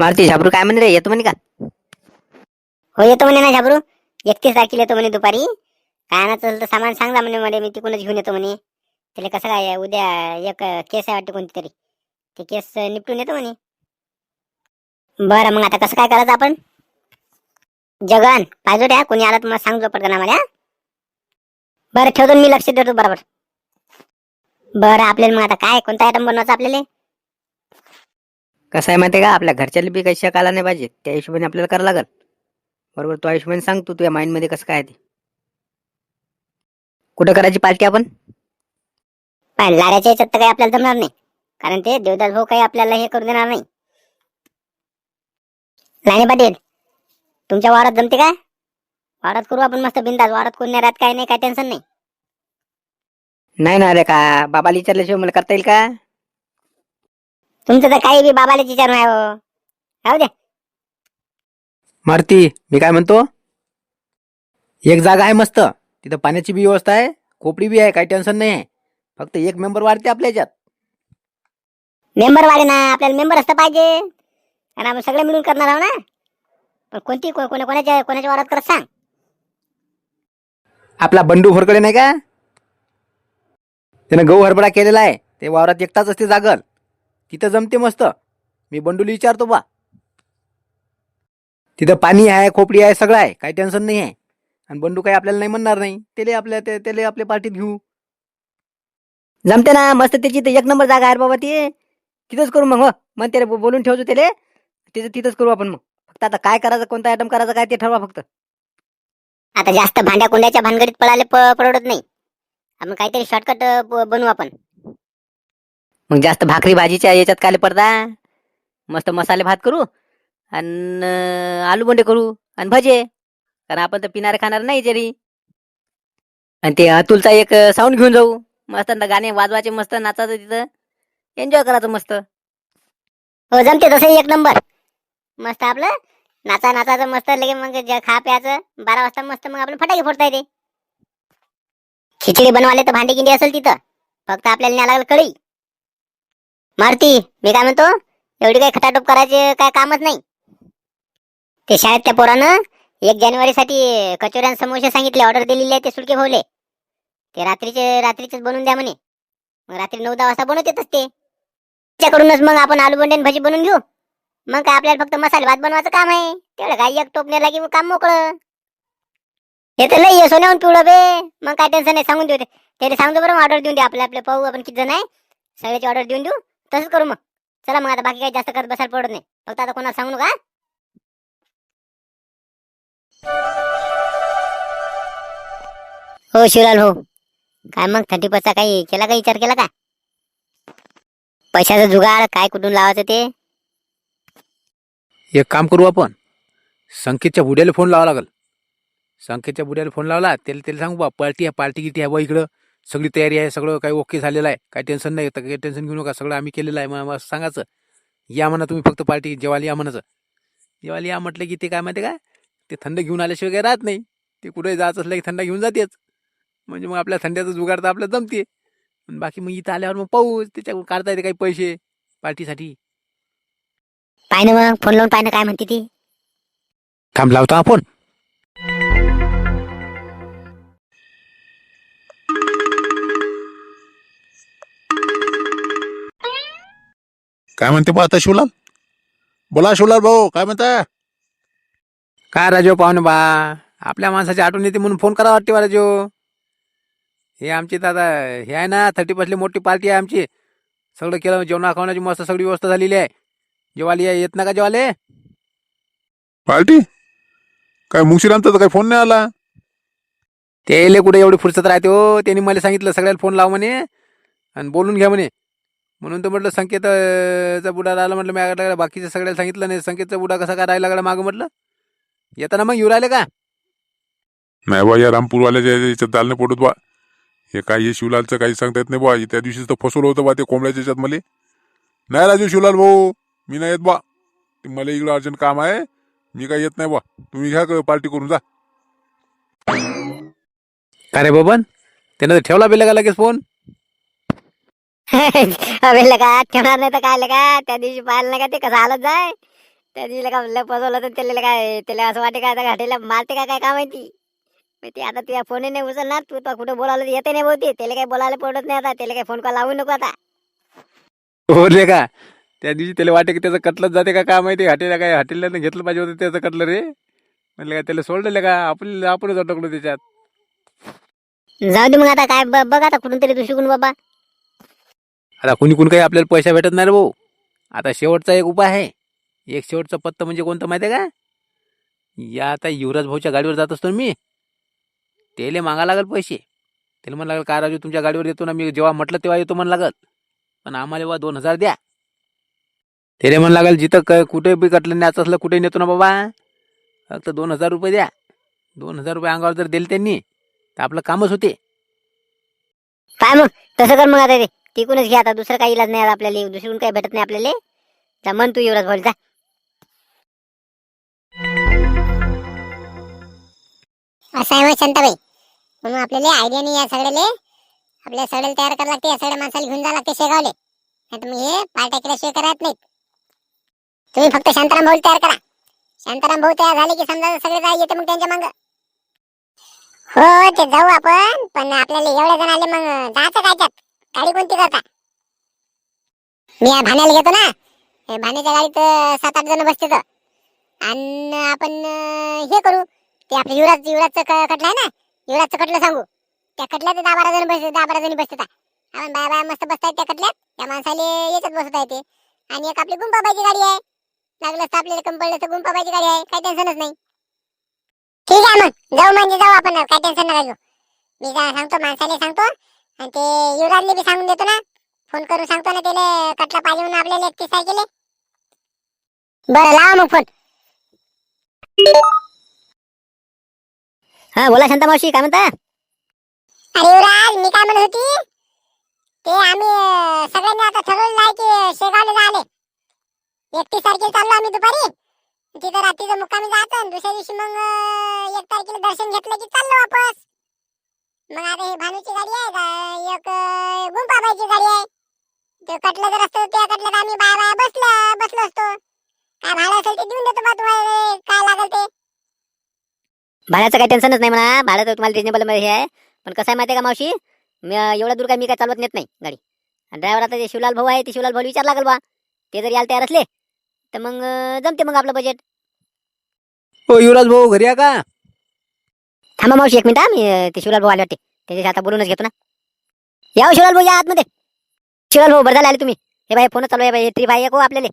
मारुती झाबरू काय म्हणे रे? येतो म्हणे का? हो येतो म्हणे ना झाबरू. एकतीस तारखेला येतो म्हणे दुपारी. काय आणायचं तर सामान सांगा म्हणे मला मी तिकडूनच घेऊन येतो म्हणे. त्याला कसं काय उद्या एक केस आहे वाटतं कोणती तरी. ते केस निपटून येतो म्हणे. बरं मग आता कसं काय करायचं आपण? जगन पाहिजे द्या कोणी आला तर सांगतो पडतं ना मला बरं ठेवतो मी लक्ष देतो बरोबर. बरं आपल्याला मग आता काय कोणता आयटम बनवायचा आपल्याला? कसं आहे माहिती आहे का? आपल्या घरच्याला बी काही शक आला नाही पाहिजे. त्या हिशोबाने आपल्याला करावं लागल. बरोबर? तो हिशोबाने सांग तू तुझ्या माइंडमध्ये कसं काय ते. कुठं करायची पार्टी आपण? पण लाऱ्याच्या याच्यात तर काही आपल्याला जमणार नाही. कारण ते देवदास भाऊ काही आपल्याला हे करू देणार नाही. लाणे पाटील तुमच्या वावरात जमते काय? वावरात करू आपण मस्त बिंदास. वावरात कोण नाही राहत काय नाही काय टेन्शन नाही. नाही ना रे का? बाबाला विचारल्याशिवाय मला करता येईल का? तुमचं तर काही बी बाबाला विचार नाही हो. राहू दे. मारुती मी काय म्हणतो? एक जागा आहे मस्त. तिथं पाण्याची बी व्यवस्था आहे कोपडी बी आहे काही टेन्शन नाही आहे. फक्त एक मेंबर वाढते आपल्या ह्याच्यात मेंबर वाढे ना आपल्याला मेंबर असतं पाहिजे. आणि आपण सगळे मिळून करणार आहोत ना. पण कोणती को- कोणाच्या कोणाच्या वावरात करत सांग. आपला बंडू भोरकडे नाही का? त्यानं गहू हरभरा केलेला आहे. ते वावरात एकटाच असते जागल. तिथं जमते मस्त. मी बंडूला विचारतो बा. तिथं पाणी आहे खोपडी आहे सगळं आहे. काही टेन्शन नाही आहे. आणि बंडू काही आपल्याला नाही म्हणणार नाही. त्याला आपल्या ते- त्याला आपल्या पार्टीत घेऊ. जमते ना. मस्त त्याची तर एक नंबर जागा आहे रे बाबा ती. तिथंच करू मग हो. मग त्याला बो- बोलून ठेवतो त्याला. तिथं तिथंच करू आपण मग. फक्त आता काय करायचं कोणता आयटम करायचं काय ते ठरवा फक्त. आता जास्त भांड्या कुंड्याच्या भानगडीत पळाले प- परवडत नाही. आपण काहीतरी शॉर्टकट बनवू आपण. मग जास्त भाकरी भाजीच्या याच्यात काय पडता मस्त मसाले भात करू आणि आलू बोंडे करू आणि भजे. कारण आपण तर पिणारे खाणार नाही जरी. आणि ते अतुलचा एक साऊंड घेऊन जाऊ. मस्त गाणे वाजवायचे मस्त नाचायचं तिथं. एन्जॉय करायचं मस्त. हो जमते तसं एक नंबर. मस्त आपलं. नाचा नाचाचं मस्त लगे मग खा प्यायचं बारा वाजता मस्त मग आपण फटाके फोडता येते. खिचडी बनवाले तर भांडी गिंडी असेल तिथं. फक्त आपल्याला न्यायला लागलं कळी मारुती मी काय म्हणतो? एवढी काही खटाटोप करायचे काय कामच नाही. ते शाळेत त्या पोरानं एक जानेवारीसाठी कचोऱ्या समोसे सांगितले ऑर्डर दिलेली आहे ते सुटके भोवले ते रात्रीचे रात्रीचेच बनवून द्या म्हणे. मग रात्री नऊ दहा वाजता बनवत येतच ते. त्याच्याकडूनच मग आपण आलू बंडे भजी बनवून घेऊ. मग काय आपल्याला फक्त मसाले भात बनवायचं काम आहे. तेवढं काय एक टोप नेला की मग काम मोकळं. हे तर लई सोन्याहून पिवळं बे. मग काय टेन्शन नाही सांगून देऊ ते. त्याला सांगतो बरं ऑर्डर देऊन दे. आपल्या आपल्या पाहू आपण किती जण आहे. सगळ्याची ऑर्डर देऊन देऊ. तसंच करू मग. चला मग आता बाकी काही जास्त करत बसायला पडत नाही. फक्त आता कोणाला सांगू नका हो? शिवलाल हो. काय मग थर्टी पर्सचा काही? केला का विचार केला का? पैशाचं जुगाड काय कुठून लावायचं ते? एक काम करू आपण. संकेतच्या बुड्याला फोन लावा लागल. संकेतच्या बुड्याला फोन लावला त्याला त्याला सांगू बा पार्टी आहे पार्टी किती आहे बा इकडं. सगळी तयारी आहे सगळं काही ओके झालेलं आहे काही टेन्शन नाही तर काही टेन्शन घेऊ नका सगळं आम्ही केलेलं आहे. मग सांगायचं या म्हणा तुम्ही फक्त पार्टी जेवायला या म्हणाचं जेवायला या म्हटलं की ते काय माहिती काय ते थंड घेऊन आल्याशिवाय काही राहत नाही. ते कुठे जायचं असलं की थंड घेऊन जातेच. म्हणजे मग आपल्या थंड्याचं जुगाड तर आपल्याला जमते बाकी मग इथं आल्यावर मग पाहू त्याच्याकडून काढता येते काही पैसे पार्टीसाठी. पाय ना मग फोन लावून पाय ना काय म्हणते ती. थांब लावतो आपण. काय म्हणते बा आता शिवलाल? बोला शिवलाल भाऊ काय म्हणताय काय राजो पाहुणे बा आपल्या माणसाची आठवण येते म्हणून फोन करा वाटते बा राजो हे आमची दादा हे आहे ना थर्टी फर्स्टली मोठी पार्टी आहे आमची. सगळं केलं जेवणा खावण्याची मस्त सगळी व्यवस्था झालेली आहे. जेवाली येत ना का जेवाले? पार्टी काय मुंशीरामचा तर काही फोन नाही आला? त्याले कुठे एवढी फुरसत राहते हो त्यांनी मला सांगितलं सगळ्याला फोन लाव म्हणे. आणि बोलून घ्या म्हणे. म्हणून तर म्हटलं संकेतचा बुडा राहिला म्हटलं मी लागला बाकीच्या सगळ्याला सांगितलं नाही. संकेतचा बुडा कसा काय राहिला लागला मागं म्हटलं? येताना मग येऊ राहिले का? नाही बा या रामपूरवाल्याच्या याच्यात दालने पडत बा हे काय हे शिवलालचं काही सांगता येत नाही बा त्या दिवशीच तर फसवलं होतं बा ते कोंबड्याच्या याच्यात मला. नाही राजू शिवलाल भाऊ मी नाही येत बा ते मला इकडं अर्जंट काम आहे. मी काही येत नाही बा तुम्ही घ्या पार्टी करून जा. का रे बबन? त्यानं ठेवला बिला का लगेच फोन? अबे लगा ठेवणार नाही तर काय लगा? त्या दिवशी पाहिलं नाही का ते कसं आलं जाय? त्या दिवशी का लय पजवलं तर त्याला काय त्याला असं वाटे काय घाटेला मारते का काय काय माहिती मग ते आता तुझ्या फोन नाही उचलणार तू तर कुठं बोलावलं येते नाही बहुते त्याला काही बोलायला पडत नाही आता त्याला काही फोन कॉल लावू नको आता. हो रे का? त्या दिवशी त्याला वाटे की त्याचं कटलंच जाते का काय माहिती हॉटेलला काय हॉटेलला घेतलं पाहिजे होतं त्याचं कटलं रे? म्हणलं का त्याला सोडलेलं का आपण आपणच अटकलो त्याच्यात. जाऊ दे मग आता काय ब- बघ आता कुठून तरी तू शिकून बाबा. आता कुणी कुणी काही आपल्याला पैसा भेटत नाही रे भाऊ. आता शेवटचा एक उपाय आहे. एक शेवटचा पत्ता म्हणजे कोणतं माहिती आहे का? या आता युवराज भाऊच्या गाडीवर जात असतो मी. त्याला मागा लागल पैसे. त्याला म्हणा लागेल काय राजू तुमच्या गाडीवर येतो ना मी जेव्हा म्हटलं तेव्हा येतो म्हणा लागल. पण आम्हाला बा दोन हजार द्या. त्याला म्हणा लागेल जिथं काय कुठे बी कटलं न्यायचं असलं कुठे नेतो ना बाबा. फक्त दोन हजार रुपये द्या. दोन हजार रुपये अंगावर जर दिले त्यांनी तर आपलं कामच होते. काय मग तसं कर मग आता ते. तिकूनच घ्या आता दुसरं काही इलाज नाही आता आपल्याला दुसरीकडून काही भेटत नाही आपल्याला. जा मन तू युवराज भाऊ जा. असं आहे शांताबाई. म्हणून आपल्याला आयडिया नाही या सगळ्याले. आपल्या सगळ्याला तयार करावं लागते या सगळ्या माणसाला घेऊन जावं लागते शेगावले. नाही तुम्ही हे पार्ट्या केल्याशिवाय करत नाहीत. तुम्ही फक्त शांताराम भाऊ तयार करा. शांताराम भाऊ तयार झाले की समजा सगळे जाय येते मग त्यांच्या मागं. हो ते जाऊ आपण पण आपल्याला एवढ्या जण आले मग जायचं काय त्यात? गाडी कोणती करता मी या भाण्याला घेतो ना. हे भाण्याच्या गाडीत सात आठ जण बसते आणि आपण हे करू. ते आपलं युवराज युवराजचं कटलं आहे ना? युवराजचं कटलं सांगू. त्या कटल्यात दहा बारा जण बसते दहा बारा जणी बसतात. आपण बाया बाया मस्त बसतायत त्या कटल्यात. त्या माणसाले याच्यात बसता येते. आणि एक आपली गुंपाबाईची गाडी आहे. लागलं तर आपल्याला कमी तर गुंपाबाईची गाडी आहे. काही टेन्शनच नाही. ठीक आहे मग. जाऊ म्हणजे जाऊ आपण. काय टेन्शन नका घेऊ. मी सांगतो माणसाला सांगतो. आणि ते युवराजले बी सांगून देतो ना. फोन करून सांगतो ना त्याला कटला पाहिजे म्हणून आपल्याला एकतीस तारखेला. बरं लावा मग फोन. हा बोला शांता मावशी काय म्हणता? अरे युवराज मी काय म्हणत होती? ते आम्ही अं, सगळ्यांनी आता ठरवलेलं आहे की शेगावला जायले एकतीस तारखेला चाललो आम्ही दुपारी. तिथं रात्रीचं मुक्कामी जायचं आणि दुसऱ्या दिवशी मग अं, एक तारखेला दर्शन घेतलं की चाललो वापस. मग आता ही भानूची गाडी आहे का? एक गुंपाबाईची गाडी आहे. ते कटलं जर असतं त्या कटल्यात आम्ही बाया बाया बसलो बसलो असतो. काय भाडं असेल ते देऊन देतो बा तुम्हाला काय लागेल ते. भाड्याचं काही टेन्शनच नाही म्हणा. भाडं तर तुम्हाला रिजनेबलमध्ये हे आहे. पण कसं आहे माहिती आहे का मावशी? मी एवढ्या दूर काय मी काय चालवत नेत नाही गाडी. आणि ड्रायव्हर आता जे शिवलाल भाऊ आहे ते शिवलाल भाऊ विचार लागेल बा. ते जर यायला तयार असले तर मग जमते मग आपलं बजेट हो युवराज भाऊ घरी आहे का? थांबा मावशी एक मिनिट मी ते शिवलाल भाऊ आले वाटते. त्याच्याशी आता बोलूनच घेतो ना. या हो शिवलाल भाऊ या आतमध्ये. शिवलाल भाऊ बरं झालं आले तुम्ही. हे बाई फोन चालू आहे बाई. ट्रिप आहे एक हो आपल्याला.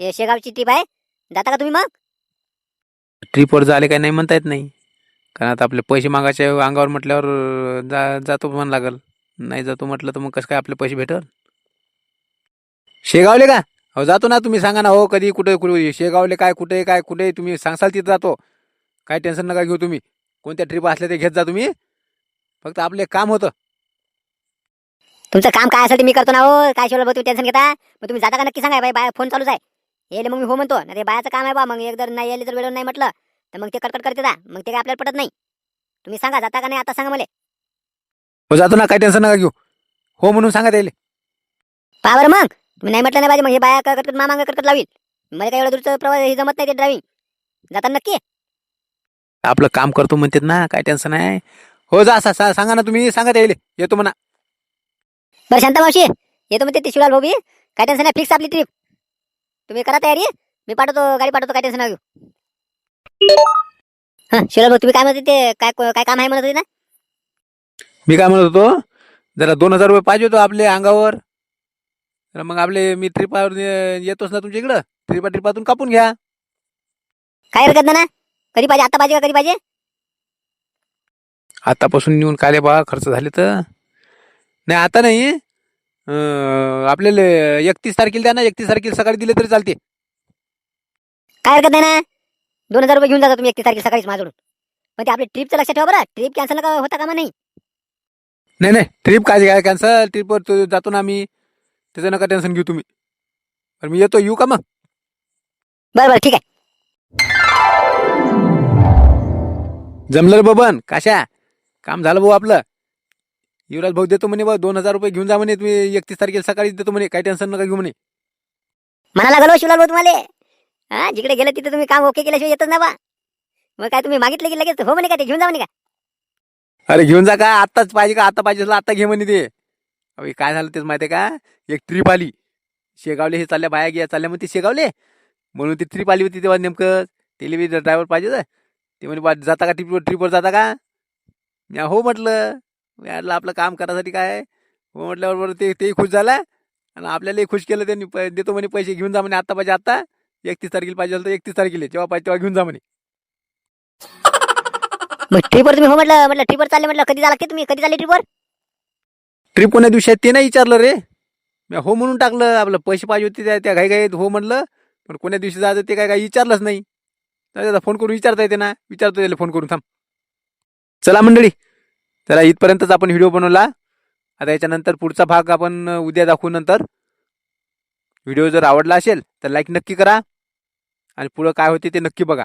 हे शेगावची ट्रीप आहे. जाता का तुम्ही मग? ट्रीपवर झाले काय नाही म्हणता येत नाही. कारण आता आपले पैसे मागायचे अंगावर म्हटल्यावर जा जातो म्हण लागल. नाही जातो म्हटलं तर मग कसं काय आपले पैसे भेटल? शेगावले का? हो जातो ना तुम्ही सांगा ना. हो कधी कुठे कुठे शेगावले काय कुठे काय कुठे तुम्ही सांगसाल तिथं जातो. काय टेन्शन नका घेऊ तुम्ही. कोणत्या ट्रिप असल्या ते घेत जा तुम्ही. फक्त आपले काम होतं. तुमचं काम काय असेल ते मी करतो ना हो. काय शिवलाल भाऊ तुम्ही टेन्शन घेता. मग तुम्ही जाता का नक्की सांगा बाई बाय फोन चालूच आहे. येले मग मी हो म्हणतो ना ते बायाचं काम आहे बा मग एक जर नाही यायले जर वेळेवर नाही म्हटलं तर मग ते कटकट करते दा मग ते काय आपल्याला पटत नाही. तुम्ही सांगा जाता का नाही आता सांगा मला. हो जातो ना काय टेन्शन नका घेऊ. हो म्हणून सांगा त्याला. पहा बरं मग. तुम्ही नाही म्हटलं नाही पाहिजे मग हे बाया कटकट मामांग कटकट लावील. मला काय एवढं दूरचं प्रवास हे जमत नाही ते ड्रायव्हिंग जाता नक्की? आपलं काम करतो म्हणतात ना काय टेन्शन आहे हो जा सा- सा- सांगा ना तुम्ही सांगा त्याला. येतो म्हणा. बरं शांता मावशी येतो म्हणते ते शिवलाल भाऊ बी काय टेन्शन नाही फिक्स आपली ट्रिप तुम्ही करा तयारी. मी पाठवतो गाडी पाठवतो काय टेन्शन घेऊ. हा शिवलाल भाऊ तुम्ही काय म्हणते ते काय काय काम आहे म्हणत होते ना? मी काय म्हणत होतो जरा दोन हजार रुपये पाहिजे होतो आपल्या अंगावर. तर मग आपले मी ट्रिपावर येतोच ना तुमच्या इकडं. ट्रिपा ट्रिपातून कापून घ्या. काय हरकत ना? कधी पाहिजे? आता पाहिजे का कधी पाहिजे? आतापासून नेऊन काले बा खर्च झाले तर? नाही आता नाही. अं, आपल्याला एकतीस तारखेला द्या ना. एकतीस तारखेला सकाळी दिले तरी चालते. काय हरकत नाही ना? दोन हजार रुपये घेऊन जाता तुम्ही एकतीस तारखेला सकाळीच माझ्याकडून. पण ते आपली ट्रिपचं लक्षात ठेवा बरं. ट्रिप कॅन्सल नका होता कामा नाही? नाही नाही. ट्रिप काय काय कॅन्सल ट्रिपवर तो जातो ना आम्ही. त्याचं नका टेन्शन घेऊ तुम्ही. पण मी येतो. येऊ का मग? बरं बरं. ठीक आहे. जमलं रे बबन काशा काम झालं भाऊ आपलं. युवराज भाऊ देतो म्हणे बा दोन हजार रुपये घेऊन जा म्हणे तुम्ही एकतीस तारखेला सकाळी देतो म्हणे काही टेन्शन नका घेऊ म्हणे. म्हणा लागलो शिवलाल भाऊ तुम्हाला. हा जिकडे गेलं तिथे तुम्ही काम ओके केल्याशिवाय येतच ना बा. मग काय तुम्ही मागितलं की लगेच? हो म्हणे का ते घेऊन जा म्हणे का? अरे घेऊन जा का आत्ताच पाहिजे का आता पाहिजे आता घे म्हणे ते. हे काय झालं तेच माहिती का? एक ट्रिप आली. शेगावले हे चालल्या बाया गिया चालल्या मग ते शेगावले. म्हणून ती ट्रिप आली होती तेव्हा नेमकं. तेली ड्रायव्हर पाहिजे. ते म्हणे बा जाता का ट्रिपवर ट्रिपवर जाता का? मी हो म्हटलं. मी म्हटलं आपलं काम करायसाठी काय? हो म्हटल्यावर बरं ते तेही खुश झाला. आणि आपल्यालाही खुश केलं त्यांनी. प- देतो म्हणे पैसे घेऊन जा म्हणे आत्ता पाहिजे आत्ता एकतीस तारखेला पाहिजे तर एकतीस तारखेला. जेव्हा पाहिजे तेव्हा घेऊन जा म्हणे. मग ट्रिपवर तुम्ही हो म्हटलं म्हटलं ट्रिपवर चालले म्हटलं कधी लागते तुम्ही? कधी चालले ट्रिपवर ट्रिप कोण्या दिवशी आहे ते नाही विचारलं रे. मी हो म्हणून टाकलं आपलं पैसे पाहिजे होते त्या घाई घाईत हो म्हणलं. पण कोण्या दिवशी जायचं ते काय काही विचारलंच नाही. नाही दादा फोन करून विचारता येते ना. विचारतो त्याला फोन करून थांब. चला मंडळी चला इथपर्यंतच आपण व्हिडिओ बनवला. आता याच्यानंतर पुढचा भाग आपण उद्या दाखवू नंतर. व्हिडिओ जर आवडला असेल तर लाईक नक्की करा. आणि पुढं काय होते ते नक्की बघा.